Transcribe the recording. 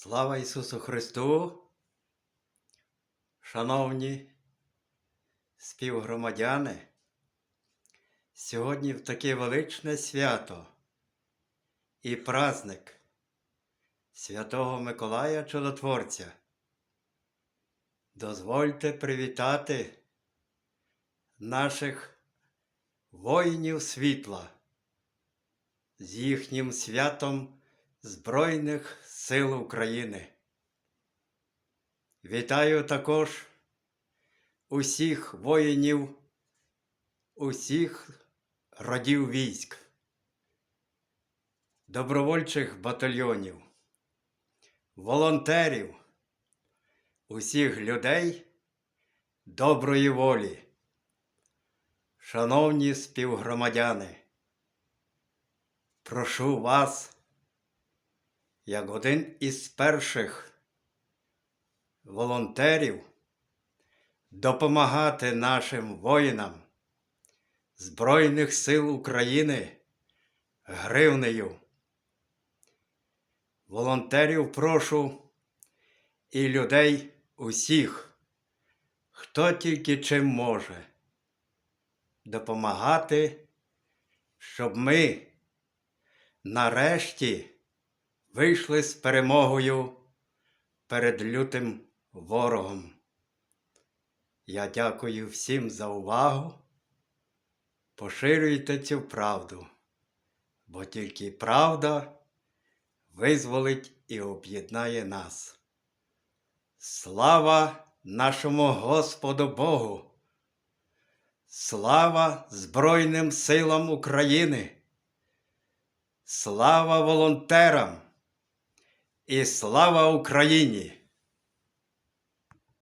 Слава Ісусу Христу! Шановні співгромадяни, сьогодні в таке величне свято і праздник Святого Миколая Чудотворця. Дозвольте привітати наших воїнів світла з їхнім святом Збройних сил України. Вітаю також усіх воїнів, усіх родів військ, добровольчих батальйонів, волонтерів, усіх людей доброї волі. Шановні співгромадяни, прошу вас як один із перших волонтерів допомагати нашим воїнам Збройних сил України гривнею. Волонтерів прошу і людей усіх, хто тільки чим може, допомагати, щоб ми нарешті вийшли з перемогою перед лютим ворогом. Я дякую всім за увагу. Поширюйте цю правду, бо тільки правда визволить і об'єднає нас. Слава нашому Господу Богу! Слава Збройним силам України! Слава волонтерам! І слава Україні!